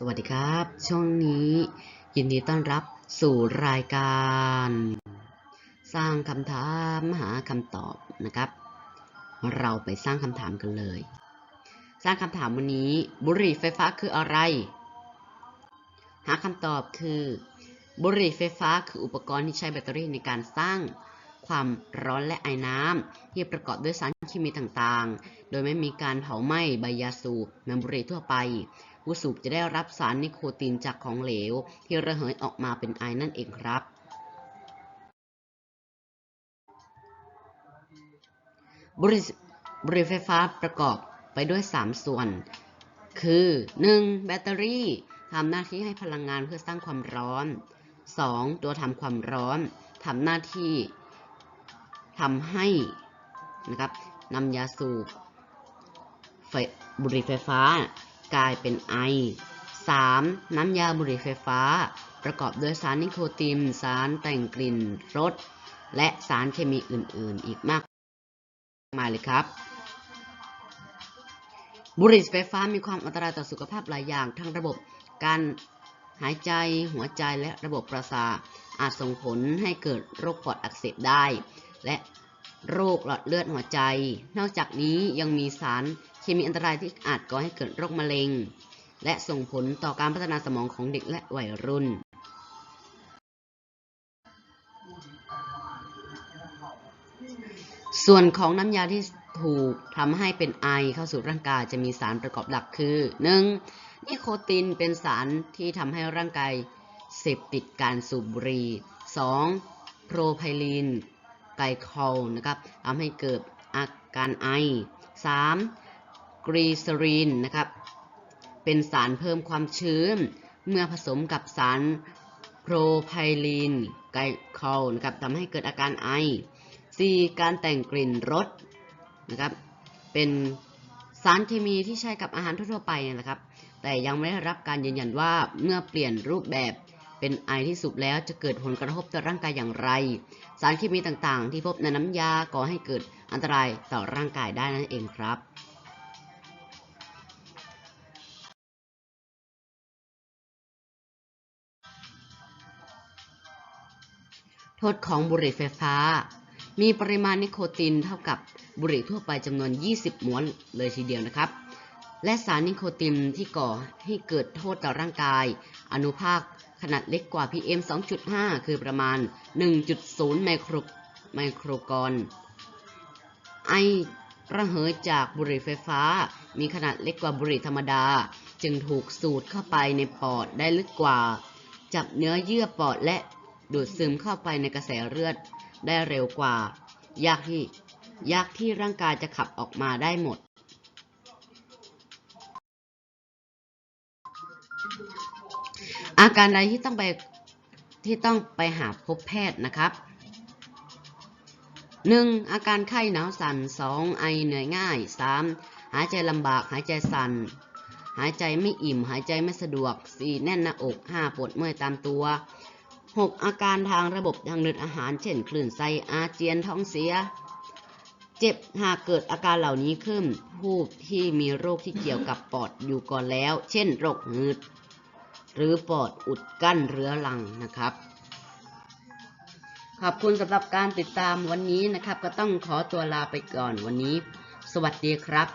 สวัสดีครับ ช่วงนี้ยินดีต้อนรับสู่รายการ สร้างคำถามหาคำตอบนะครับ เราไปสร้างคำถามกันเลย สร้างคำถามวันนี้บุหรี่ไฟฟ้าคืออะไร หาคำตอบคือ บุหรี่ไฟฟ้าคืออุปกรณ์ที่ใช้แบตเตอรี่ในการสร้าง ความร้อนและไอน้ำที่ประกอบด้วยสารเคมีต่างๆ โดยไม่มีการเผาไหม้ใบยาสูบเหมือนบุหรี่ทั่วไป ผู้สูบจะได้รับสารนิโคตินจากของเหลว ที่ระเหยออกมาเป็นไอนั่นเองครับบรี่บุหรี่ไฟฟ้าประกอบไปด้วย 3 ส่วน คือ 1. แบตเตอรี่ทำหน้าที่ให้พลังงานเพื่อสร้างความร้อน 2. ตัวทำความร้อนทำหน้าที่ ทำให้นะครับนำยาสูบบุหรี่ไฟฟ้ากลายเป็นไอ 3. น้ำยาบุหรี่ไฟฟ้า ประกอบด้วยสารนิโคติน สารแต่งกลิ่นรส และสารเคมีอื่น ๆ อีกมากมายเลยครับ บุหรี่ไฟฟ้ามีความอันตรายต่อสุขภาพหลายอย่าง ทั้งระบบการหายใจ หัวใจ และระบบประสาท อาจส่งผลให้เกิดโรคปอดอักเสบได้ และโรคหลอดเลือดหัวใจ นอกจากนี้ยังมีสารเคมีอันตรายที่อาจก่อให้เกิดโรคมะเร็ง และส่งผลต่อการพัฒนาสมองของเด็กและวัยรุ่น ส่วนของน้ำยาที่ถูกทำให้เป็นไอเข้าสู่ร่างกายจะมีสารประกอบหลักคือ 1. นิโคตินเป็นสารที่ทำให้ร่างกายเสพติดการสูบบุหรี่ 2. โพรไพลีน ไกลคอลนะครับทำให้เกิดอาการไอ 3. กรีซรีนนะครับเป็นสารเพิ่มความชื้น เมื่อผสมกับสารโพรไพลีนไกลคอลนะครับทำให้เกิดอาการไอ 4. การแต่งกลิ่นรสนะครับเป็นสารเคมีที่ใช้กับอาหารทั่วไปนะครับ แต่ยังไม่ได้รับการยืนยันว่าเมื่อเปลี่ยนรูปแบบ เป็นไอที่สุบแล้วจะเกิดผลกระทบต่อร่างกายอย่างไร สารเคมีต่างๆ ที่พบในน้ำยาก่อให้เกิดอันตรายต่อร่างกายได้นั่นเองครับโทษของบุหรี่ไฟฟ้า มีปริมาณนิโคตินเท่ากับบุหรี่ทั่วไปจำนวน 20 มวนเลยทีเดียวนะครับ และสารนิโคตินที่ก่อให้เกิดโทษต่อร่างกาย อนุภาคขนาดเล็กกว่า PM 2.5 คือประมาณ 1.0 ไมโครไมโครกรไอระเหยจากบุหรี่ไฟฟ้า มีขนาดเล็กกว่าบุหรี่ธรรมดา จึงถูกสูดเข้าไปในปอดได้ลึกกว่า จับเนื้อเยื่อปอดและดูดซึมเข้าไปในกระแสเลือดได้เร็วกว่า ยากที่ยากที่ร่างกายจะขับออกมาได้หมด อาการใดที่ต้องไปที่ต้องไปหาพบแพทย์นะครับ 1. อาการไข้หนาวสัน่น 2. ไอเหนื่อยง่าย 3. หายใจลำบาก หายใจสัน่น หายใจไม่อิ่ม หายใจไม่สะดวก 4. แน่นหน้าอก 5. ปวดเมื่อยตามตัว 6. อาการทางระบบทางเดินอาหาร เช่น คลื่นไส้อาเจียนท้องเสีย เจ็บหากเกิดอาการเหล่านี้ขึ้น ผู้ที่มีโรคที่เกี่ยวกับปอดอยู่ก่อนแล้ว เช่น โรคหืด หรือปอดอุดกั้นเรื้อรังนะครับ ขอบคุณสำหรับการติดตามวันนี้นะครับ ก็ต้องขอตัวลาไปก่อนวันนี้ สวัสดีครับ